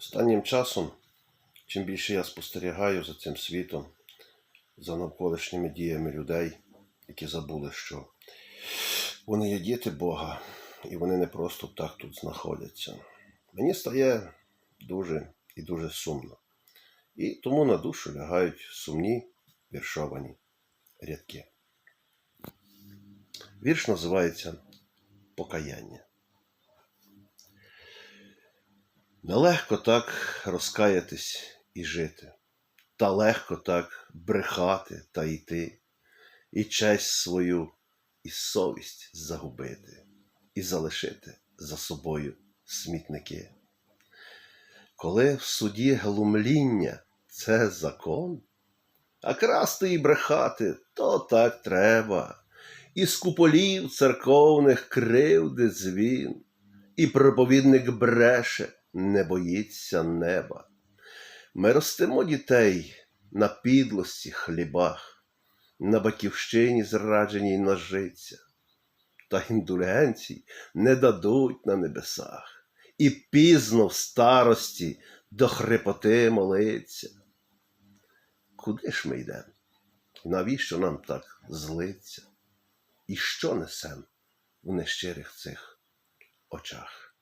Останнім часом, чим більше я спостерігаю за цим світом, за навколишніми діями людей, які забули, що вони є діти Бога, і вони не просто так тут знаходяться. Мені стає дуже і дуже сумно. І тому на душу лягають сумні віршовані рядки. Вірш називається Покаяння. Нелегко так розкаятись і жити, та легко так брехати та йти, і честь свою, і совість загубити, і залишити за собою смітники. Коли в суді глумління це закон, а красти і брехати то так треба, і з куполів церковних кривди дзвін, і проповідник бреше, не боїться неба. Ми ростимо дітей на підлості хлібах, на батьківщині зрадженій нажиться, та індулгенцій не дадуть на небесах, і пізно в старості до хрипоти молиться. Куди ж ми йдемо? Навіщо нам так злиться? І що несем у нещирих цих очах?